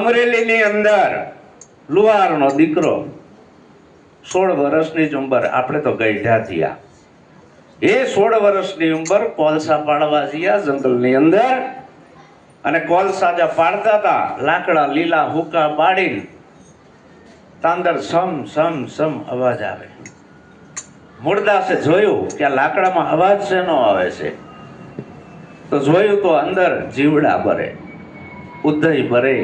અમરેલીની અંદર લુહારનો દીકરો સોળ વર્ષની જ ઉંમર, આપણે તો ગઈઢા થયા. એ સોળ વર્ષની ઉંમર કોલસા પાડવા ગયા જંગલની અંદર અને કોલસા જ્યાં પાડતા હતા, લાકડા લીલા હુકા પાડીને તાંદર સમ સમ સમ અવાજ આવે. મૂળદાસે જોયું કે આ લાકડામાં અવાજ શેનો આવે છે? તો જોયું તો અંદર જીવડા ભરે, ઉદય ભરે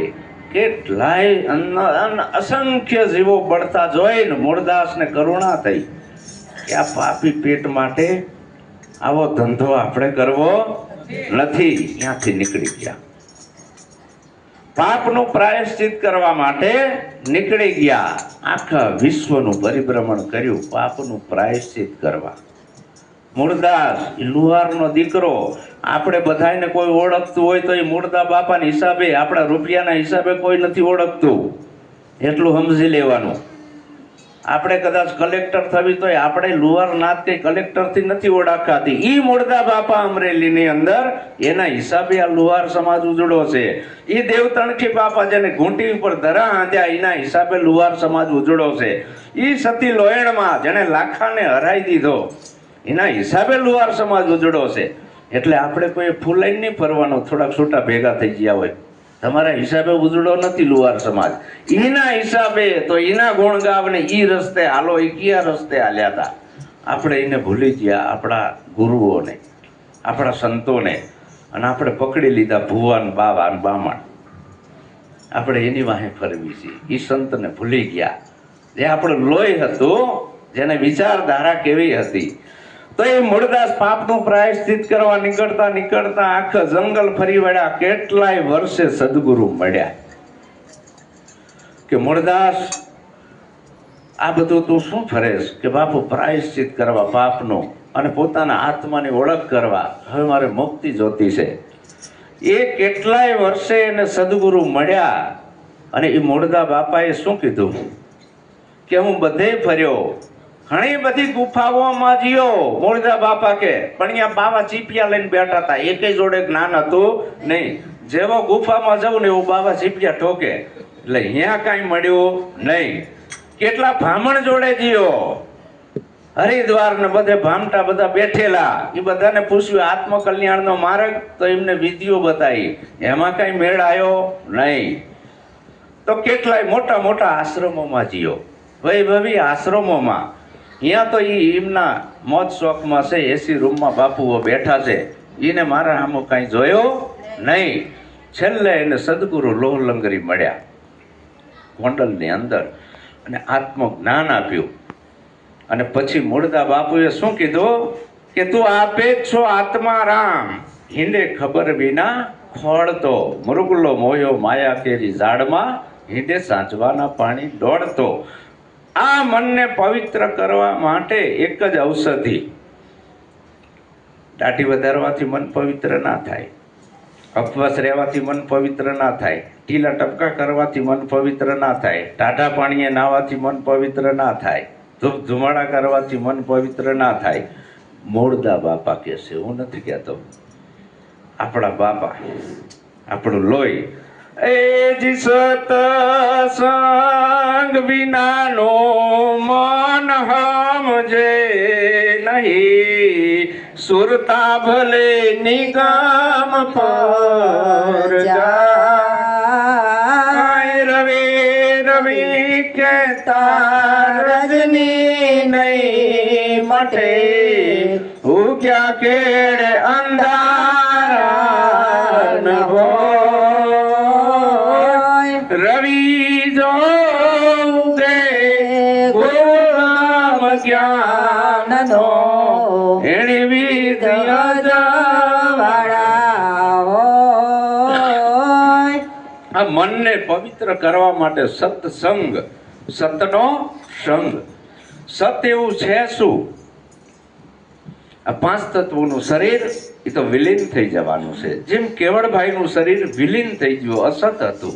કેટલાય અન્ન અસંખ્ય જીવો બળતા જોઈને મૂળદાસને કરુણા થઈ. કે આ પાપી પેટ માટે આવો ધંધો આપણે કરવો નથી. ત્યાંથી નીકળી ગયા. પાપનું પ્રાયશ્ચિત કરવા માટે નીકળી ગયા. આખા વિશ્વનું પરિભ્રમણ કર્યું પાપનું પ્રાયશ્ચિત કરવા. મૂળદાસ લુહારનો દીકરો. આપણે બધાને કોઈ ઓળખતું હોય તો એ મૂળદા બાપાના હિસાબે, આપણા રૂપિયાના હિસાબે કોઈ નથી ઓળખતું. એટલું સમજી લેવાનું. આપણે કદાચ કલેક્ટર થવી તોય આપણે લુહાર નાથ કઈ કલેક્ટરથી નથી ઓળખાતી. એ મૂળદા બાપા અમરેલીની અંદર, એના હિસાબે આ લુહાર સમાજ ઉજળો છે. એ દેવતણખી બાપા જેને ઘૂંટી ઉપર ધરા આંધ્યા, એના હિસાબે લુહાર સમાજ ઉજળો છે. એ સતી લોયણમાં જેને લાખાને હરાઈ દીધો. એના હિસાબે લુહાર સમાજ ઉજળો છે. એટલે આપણે કોઈ ફૂલાઈ નહીં ફરવાનો, થોડાક છૂટા ભેગા થઈ ગયા હોય. તમારા હિસાબે ઉજળો નથી લુહાર સમાજ. એના હિસાબે તો એના ગુણ ગાવને ઈ રસ્તે હાલો એ કયા રસ્તે હાલ્યા હતા આપણે એને ભૂલી ગયા, આપણા ગુરુઓને, આપણા સંતોને, અને આપણે પકડી લીધા ભુવન, બાવા અને બામણ. આપણે એની વાહે ફરવી છીએ. એ સંતને ભૂલી ગયા. જે આપણું લોહી હતું, જેને વિચારધારા કેવી હતી તો એ મૂળદાસ પાપનું પ્રાયશ્ચિત કરવા નીકળતા નીકળતા આખા જંગલ ફરી વળ્યા. કેટલાય વર્ષે સદગુરુ મળ્યા. કે મૂળદાસ આ બધું તું શું ફરેશ? કે બાપુ પ્રાયશ્ચિત કરવા પાપનું અને પોતાના આત્માની ઓળખ કરવા. હવે મારે મુક્તિ જોતી છે. એ કેટલાય વર્ષે એને સદગુરુ મળ્યા અને એ મૂળદા બાપાએ શું કીધું? કે હું બધે ફર્યો. ઘણી બધી ગુફાઓમાં જ્યો મૂળદા બાપા કે. પણ અહીંયા બાવા ચીપિયા લઈને બેઠા હતા. એકે જોડે જ્ઞાન હતું નહીં. જેવો ગુફામાં જવું ને એવું બાવા ચીપિયા ઠોકે. એટલે અહીંયા કાંઈ મળ્યું નહીં. કેટલા ભામણ જોડે જીઓ? હરિદ્વાર ને બધે ભામટા બધા બેઠેલા. એ બધાને પૂછ્યું, આત્મકલ્યાણનો માર્ગ? તો એમને વિધિઓ બતાવી. એમાં કઈ મેળ આવ્યો નહીં. તો કેટલાય મોટા મોટા આશ્રમોમાં જીયો વૈભવી આશ્રમોમાં. અહીંયા તો એ એમના મોજ શોખમાં છે એસી રૂમમાં બાપુઓ બેઠા છે. એને મારા આમો કાંઈ જોયો નહીં. છેલ્લે એને સદગુરુ લોહલંગરી મળ્યા ગોંડલની અંદર અને આત્મજ્ઞાન આપ્યું. અને પછી મૂળદા બાપુએ શું કીધું? કે તું આપે જ છો આત્મા રામ. હિંડે ખબર વિના ખોળતો. મૃગલો મોયો માયા કેરી ઝાડમાં. હિંડે સાંચવાના પાણી દોડતો. આ મનને પવિત્ર કરવા માટે એક જ ઔષધિ. દાઢી વધારવાથી મન પવિત્ર ના થાય. અપવાસ રહેવાથી મન પવિત્ર ના થાય. ટીલા ટપકા કરવાથી મન પવિત્ર ના થાય. ટાઢા પાણીએ નાહવાથી મન પવિત્ર ના થાય. ધૂપ ધુમાડા કરવાથી મન પવિત્ર ના થાય. મૂળદા બાપા કહેશે, હું નથી કહેતો. આપણા બાપા, આપણું લોહી એ જી સત સંગ વિનાનો મન હમજે નહીં. સુરતા ભલે નિગમ પર જાય. રવિ રવિ કે તારજની નહીં મટે. હું ક્યાં કેડે અંધારા ન હોય. એણે વિદ્ય આ મનને પવિત્ર કરવા માટે સત્સંગ, સતનો સંગ. સત એવું છે શું? આ પાંચ તત્વોનું શરીર, એ તો વિલીન થઈ જવાનું છે. જેમ કેવળભાઈનું શરીર વિલીન થઈ ગયું, અસત હતું.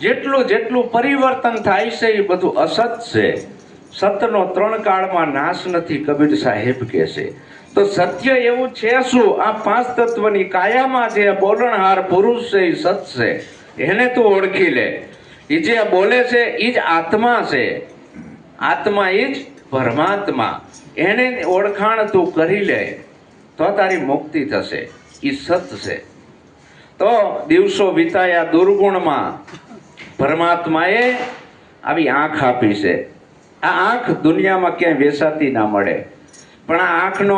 જેટલું જેટલું પરિવર્તન થાય છે, એ બધું અસત છે. સતનો ત્રણ કાળમાં નાશ નથી, કબીર સાહેબ કહે છે તો સત્ય એવું છે શું? આ પાંચ તત્વની કાયામાં જે બોલણહાર પુરુષ છે, એ સત છે. એને તું ઓળખી લે. એ જે બોલે છે એ જ આત્મા છે. આત્મા એ જ પરમાત્મા. એને ઓળખાણ તું કરી લે, તો તારી મુક્તિ થશે. એ સત છે. તો દિવસો વિતાયા દુર્ગુણમાં પરમાત્માએ આવી આંખ આપી છે. આ આંખ દુનિયામાં ક્યાંય વેસાતી ના મળે. પણ આ આંખનો